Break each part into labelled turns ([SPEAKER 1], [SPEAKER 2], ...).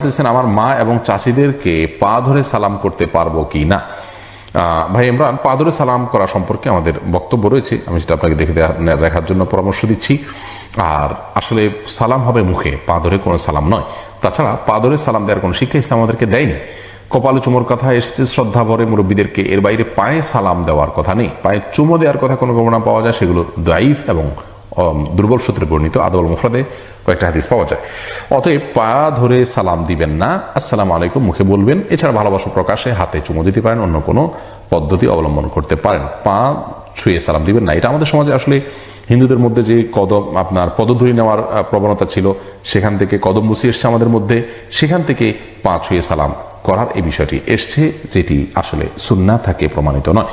[SPEAKER 1] বলতেছেন, আমার মা এবং চাষিদেরকে পা ধরে সালাম করতে পারব কি না? ভাই ইমরান, পা ধরে সালাম করা সম্পর্কে আমাদের বক্তব্য রয়েছে। আমি সেটা আপনাকে দেখে দেখার জন্য পরামর্শ দিচ্ছি। আর আসলে সালাম হবে মুখে, পা ধরে কোনো সালাম নয়। তাছাড়া পা ধরে সালাম দেওয়ার কোনো শিক্ষা ইসলাম আমাদেরকে দেয়নি। কপালে চুমোর কথা এসেছে, শ্রদ্ধা ভরে মুরব্বীদেরকে এর বাইরে পায়ে সালাম দেওয়ার কথা নেই। পায়ে চুমো দেওয়ার কথা কোনো গণনা পাওয়া যায়, সেগুলো দাইফ এবং দুর্বল সূত্রে বর্ণিত আদল মুফরাদে কয়েকটা হাদিস পাওয়া যায়। অতএব পা ধরে সালাম দিবেন না, আসসালামু আলাইকুম, মুখে বলবেন, এছাড়া ভালোবাসা প্রকাশে হাতে চুমো দিতে পারেন, অন্য কোনো পদ্ধতি অবলম্বন করতে পারেন। পা ছুঁয়ে সালাম দিবেন না। এটা আমাদের সমাজে আসলে হিন্দুদের মধ্যে যে কদম, আপনার পদধূলি নেওয়ার প্রবণতা ছিল, সেখান থেকে কদম বসি এসছে আমাদের মধ্যে, সেখান থেকে পা ছুঁয়ে সালাম করার এই বিষয়টি এসছে, যেটি আসলে সুন্না থাকে প্রমাণিত নয়।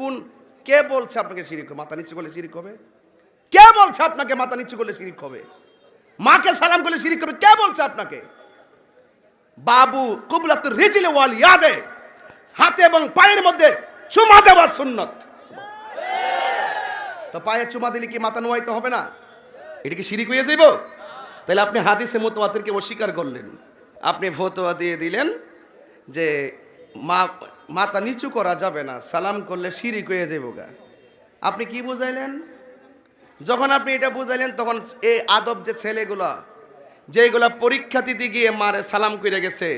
[SPEAKER 2] কোন কে বলছে আপনাকে শিরিক? মাথা নিচু করলে শিরিক হবে? কে বলছে আপনাকে মাথা নিচু করলে শিরিক হবে? মাকে সালাম করলে শিরিক হবে? কে বলছে আপনাকে? বাবু কুবলাত রিজিল ওয়াল ইয়াদে, হাতে এবং পায়ের মধ্যে চুমা দেওয়া সুন্নত। তো পায়ে চুমা দিলে কি মাথা নোয়াইতে হবে না? এটা কি শিরিক হয়ে যাইব? তাহলে আপনি হাদিসে মোতোয়াতেরকে অস্বীকার করলেন। আপনি ফতোয়া দিয়ে দিলেন যে মা মাথা নিচু করা যাবে না, সালাম করলে শিরিক হয়ে যাইব গা। আপনি কি বুঝাইলেন? যখন আপনি এটা বুঝাইলেন, তখন এই আদব যে ছেলেগুলা, যেইগুলা পরীক্ষা দিতে গিয়ে মারে সালাম করে গেছে,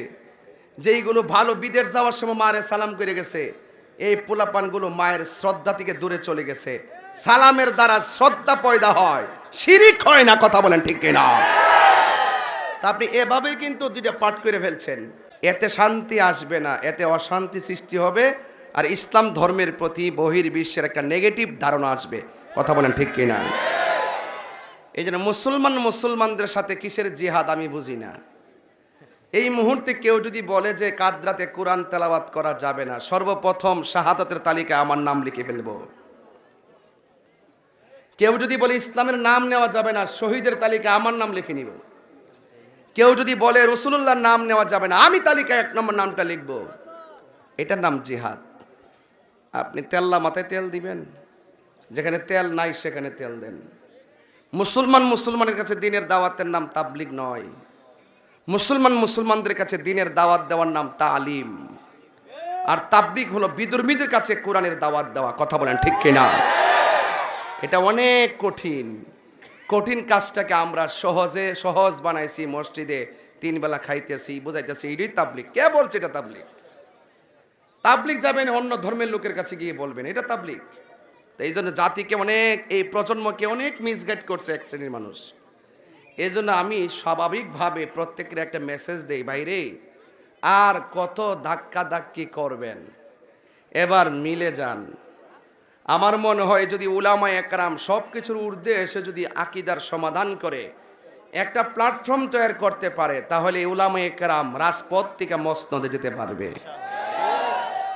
[SPEAKER 2] যেইগুলো ভালো বিদেশ যাওয়ার সময় মারে সালাম করে গেছে, এই পোলাপানগুলো মায়ের শ্রদ্ধা থেকে দূরে চলে গেছে। সালামের দ্বারা শ্রদ্ধা পয়দা হয়, শিরিক হয় না, কথা বলেন ঠিক কিনা? তা আপনি এভাবেই কিন্তু দুইটা পাঠ করে ফেলছেন। এতে শান্তি আসবে না, এতে অশান্তি সৃষ্টি হবে আর ইসলাম ধর্মের প্রতি বহির বিশ্বের একটা নেগেটিভ ধারণা আসবে। কথা বলেন ঠিক কিনা? এই জন্য মুসলমান মুসলমানদের সাথে কিসের জিহাদ আমি বুঝি না। এই মুহূর্তে কেউ যদি বলে যে কাদরাতে কোরআন তেলাওয়াত করা যাবে না, সর্বপ্রথম শাহাদতের তালিকায় আমার নাম লিখে ফেলব। কেউ যদি বলে ইসলামের নাম নেওয়া যাবে না, শহীদের তালিকা আমার নাম লিখে নিব। কেউ যদি বলে রসুল্লাহর নাম নেওয়া যাবে না, আমি তালিকায় এক নম্বর নামটা লিখব। এটার নাম জিহাদ। আপনি তেল্লা মাথায় তেল দিবেন। যেখানে তেল নাই, সেখানে তেল দেন। মুসলমান মুসলমানের কাছে দিনের দাওয়াতের নাম তাবলিগ নয়। মুসলমান মুসলমানদের কাছে দিনের দাওয়াত দেওয়ার নাম তালিম। আর তাবলিগ হলো বিদর্মীদের কাছে কোরআনের দাওয়াত দেওয়া। কথা বলেন ঠিক কিনা? এটা অনেক কঠিন। কঠিন কাজটাকে আমরা সহজে, সহজ বানাইছি মসজিদে, তিন বেলা খাইতেছি, বুঝাইতেছি, এটাই তাবলিক কে বলছে এটা তাবলিক তাবলিক যাবেন অন্য ধর্মের লোকের কাছে গিয়ে বলবেন, এটা তাবলিক তো এই জন্য জাতিকে অনেক, এই প্রজন্মকে অনেক মিসগাইড করছে এক শ্রেণির মানুষ। এই জন্য আমি স্বাভাবিকভাবে প্রত্যেকের একটা মেসেজ দেই বাইরে আর কত ধাক্কা ধাক্কি করবেন? এবার মিলে যান। আমার মনে হয় যদি উলামা একরাম সব কিছুর ঊর্ধ্বে এসে যদি আকিদার সমাধান করে, একটা প্ল্যাটফর্ম তৈরি করতে পারে, তাহলে উলামা একরাম রাজপথ থেকে মসনদে যেতে পারবে।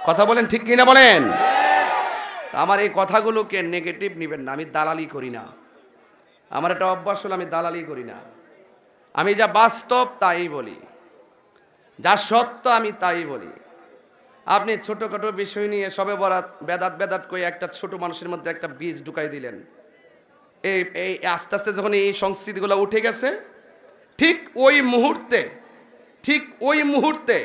[SPEAKER 2] কথা বলেন ঠিক কিনা বলেন? আমার এই কথাগুলোকে নেগেটিভ নেবেন না, আমি দালালি করি না। আমার একটা অভ্যাস হলো, আমি দালালি করি না। আমি যা বাস্তব তাই বলি, যা সত্য আমি তাই বলি। আপনি ছোটোখাটো বিষয় নিয়ে সবে বরাত, বেদাত বেদাত করে একটা ছোট মানুষের মধ্যে একটা বীজ ঢুকাই দিলেন। এই এই আস্তে আস্তে যখন এই সংস্কৃতিগুলো উঠে গেছে, ঠিক ওই মুহূর্তে, ঠিক ওই মুহূর্তে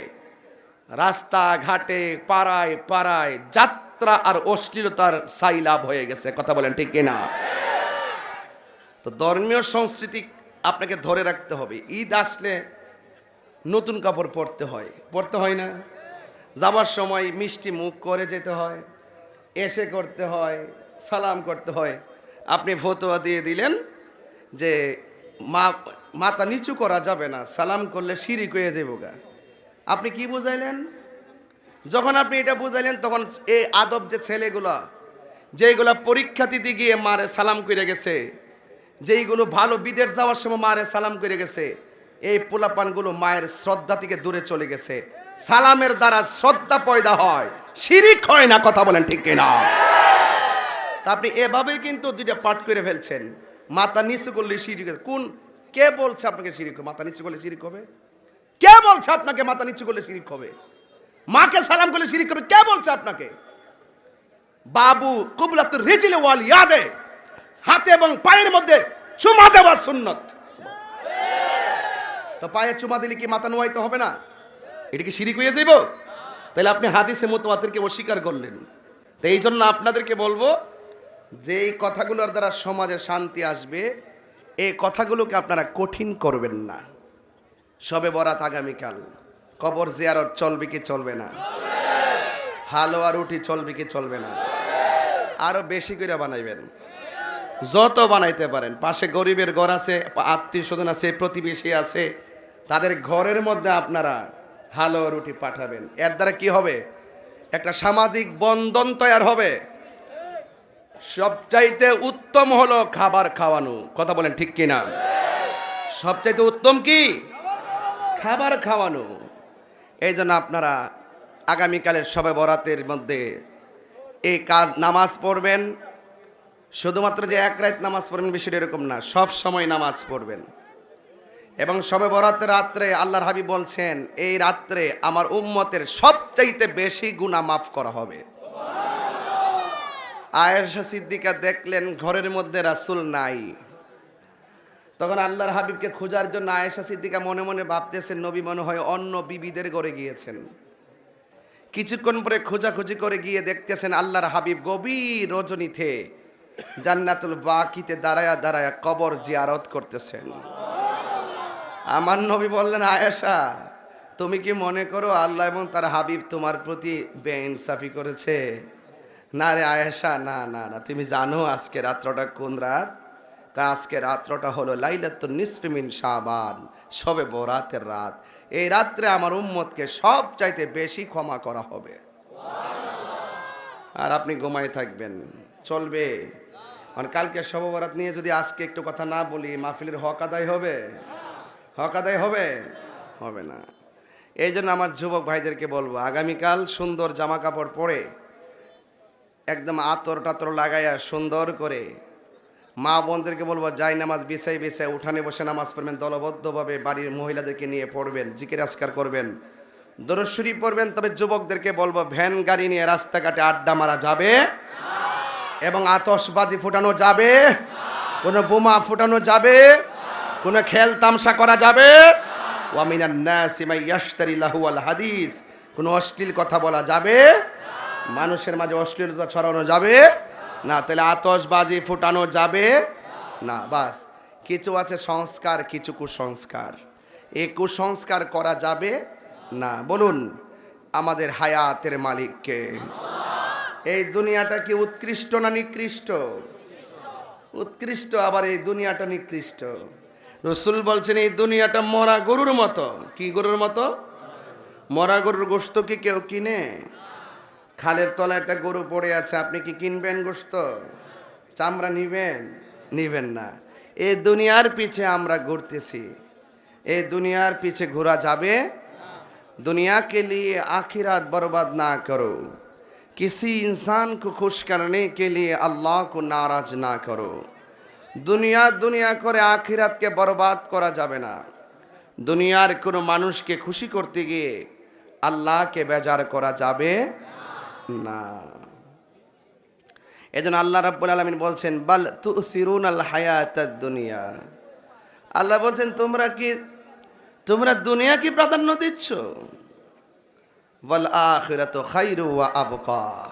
[SPEAKER 2] রাস্তা ঘাটে পাড়ায় পাড়ায় যাত্রা আর অশ্লীলতার সাইলাভ হয়ে গেছে। কথা বলেন ঠিক কিনা তো ধর্মীয় সংস্কৃতি আপনাকে ধরে রাখতে হবে। ঈদ আসলে নতুন কাপড় পরতে হয়। পরতে হয় না? যাবার সময় মিষ্টি মুখ করে যেতে হয়, এসে করতে হয়, সালাম করতে হয়। আপনি ফতোয়া দিয়ে দিলেন যে মা, মাথা নিচু করা যাবে না, সালাম করলে সিঁড়ি কয়ে যাব গা। আপনি কি বুঝাইলেন? যখন আপনি এটা বুঝাইলেন, তখন এই আদব যে ছেলেগুলা, যেইগুলা পরীক্ষা দিতে গিয়ে মারে সালাম করে গেছে, যেইগুলো ভালো বিদেশ যাওয়ার সময় মারে সালাম করে গেছে, এই পোলাপানগুলো মায়ের শ্রদ্ধা থেকে দূরে চলে গেছে। সালামের দ্বারা শ্রদ্ধা পয়দা হয়। শিরিক হয় না, কথা বলেন ঠিক কিনা? তা আপনি এভাবেই কিন্তু দুইটা পাঠ করে ফেলছেন। মাথা নিচু করলে শিরিক কোন কে বলছে আপনাকে শিরিক? মাথা নিচু করলে শিরিক হবে? কে বলছে আপনাকে মাথা নিচু করলে শিরিক হবে? মাকে সালাম করলে শিরিক হবে? কে বলছে আপনাকে? বাবু কুবলাত রিজিল ওয়াল ইয়াদে। হাতে এবং পায়ের মধ্যে চুমা দেওয়া সুন্নত। তো পায়ে চুমা দিলে কি মাথা নোয়াইতে হবে না? এটা কি শিরিক হয়ে যাইব? তাহলে আপনি হাদিসে মোতওয়াতিরকে অস্বীকার করলেন। তো এই জন্য আপনাদেরকে বলব যে এই কথাগুলোর দ্বারা সমাজে শান্তি আসবে, এই কথাগুলোকে আপনারা কঠিন করবেন না। সবে বরাত আগামীকাল। কবর জিয়ারত চলবে কি চলবে না? হালুয়া রুটি চলবে কি চলবে না? আরও বেশি করে বানাইবেন। যত বানাইতে পারেন। পাশে গরিবের ঘর আছে, আত্মীয় স্বজন আছে, প্রতিবেশী আছে, তাদের ঘরের মধ্যে আপনারা হালুয়া রুটি পাঠাবেন। এর দ্বারা কি হবে? একটা সামাজিক বন্ধন তৈরি হবে। সবচাইতে উত্তম হলো খাবার খাওয়ানো। কথা বলেন ঠিক কিনা? সবচাইতে উত্তম কি? খাবার খাওয়ানো। এই জন্য আপনারা আগামীকালের সবে বরাতের মধ্যে এই কাজ নামাজ পড়বেন। শুধুমাত্র যে এক রাত নামাজ পড়বেন, বিষয়টা এরকম না। সব সময় নামাজ পড়বেন। এবং সবে বরাতের রাত্রে আল্লাহর হাবিব বলছেন, এই রাত্রে আমার উম্মতের সবচাইতে বেশি গুনাহ মাফ করা হবে। আয়েশা সিদ্দিকা দেখলেন, ঘরের মধ্যে রাসূল নাই। তখন আল্লাহর হাবিবকে খোঁজার জন্য আয়েশা সিদ্দিকা মনে মনে ভাবতেছেন, নবী মনে হয় অন্য বিবিদের ঘরে গিয়েছেন। কিছুক্ষণ পরে খোঁজাখুঁজি করে গিয়ে দেখতেছেন, আল্লাহর হাবিব গভীর রজনীতে জান্নাতুল বাকিতে দাঁড়ায়া দাঁড়ায়া কবর জিয়ারত করতেছেন। আমার নবী বললেন, আয়েশা, তুমি কি মনে করো আল্লাহ এবং তার হাবিব তোমার প্রতি বেইনসাফি করেছে? না রে আয়েশা, না না না। তুমি জানো আজকে রাত্রটা কোন রাত? তা আজকে রাত্রটা হলো লাইলাতুন নিসফিমিন শাবান, সবে বরাতের রাত। এই রাত্রে আমার উম্মতকে সব চাইতে বেশি ক্ষমা করা হবে। আর আপনি ঘুমায় থাকবেন। চলবে। মানে কালকে সব বরাত নিয়ে যদি আজকে একটু কথা না বলি, মাহফিলের হক আদায় হবে? হক আদায় হবে? হবে না। এই জন্য আমার যুবক ভাইদেরকে বলব, আগামীকাল সুন্দর জামা কাপড় পরে একদম আতর টাতর লাগাইয়া সুন্দর করে মা বোনদেরকে বলব, যাই নামাজ বিছাই বিছাই উঠানে বসে নামাজ পড়বেন, দলবদ্ধভাবে বাড়ির মহিলাদেরকে নিয়ে পড়বেন, জিকির আজকার করবেন দরশ্বরী পড়বেন। তবে যুবকদেরকে বলব, ভ্যান, গাড়ি নিয়ে রাস্তাঘাটে আড্ডা মারা যাবে এবং আতশবাজি ফুটানো যাবে, কোনো বোমা ফুটানো যাবে কোনো খেল তামসা করা যাবে? ওয়ামিনান ইয়াশতারি হাদিস। কোনো অশ্লীল কথা বলা যাবে? মানুষের মাঝে অশ্লীলতা ছড়ানো যাবে? না, তাহলে আতশবাজি ফুটানো যাবে? না, বাস। কিছু আছে সংস্কার, কিছু কুসংস্কার। এই কুসংস্কার করা যাবে? না, বলুন, আমাদের হায়াতের মালিককে। এই দুনিয়াটা কি উৎকৃষ্ট না নিকৃষ্ট? উৎকৃষ্ট, আবার এই দুনিয়াটা নিকৃষ্ট। রসুল বলছেন এই দুনিয়াটা মরা গরুর মতো কি গরুর মতো মরা গরুর গোস্ত কি কেউ কিনে খালের তলায় একটা গরু পড়ে আছে আপনি কি কিনবেন গোস্ত চামড়া নিবেন নিবেন না এই দুনিয়ার পিছে আমরা ঘুরতেছি এই দুনিয়ার পিছে ঘোরা যাবে दुनिया के लिए आखिरत बर्बाद ना करो किसी इंसान को खुश करने के लिए अल्लाह को नाराज ना करो দুনিয়া দুনিয়া করে আখিরাতকে বরবাদ করা যাবে না। দুনিয়ার কোনো মানুষকে খুশি করতে গিয়ে আল্লাহকে বেজার করা যাবে না। এজন্য আল্লাহ রাব্বুল আলামিন বলছেন, বাল তুসিরুন আল হায়াত দুনিয়া। আল্লাহ বলছেন, তোমরা কি, তোমরা দুনিয়া কি প্রাধান্য দিচ্ছ? বল আখিরাত খাইরু ওয়া আবকা।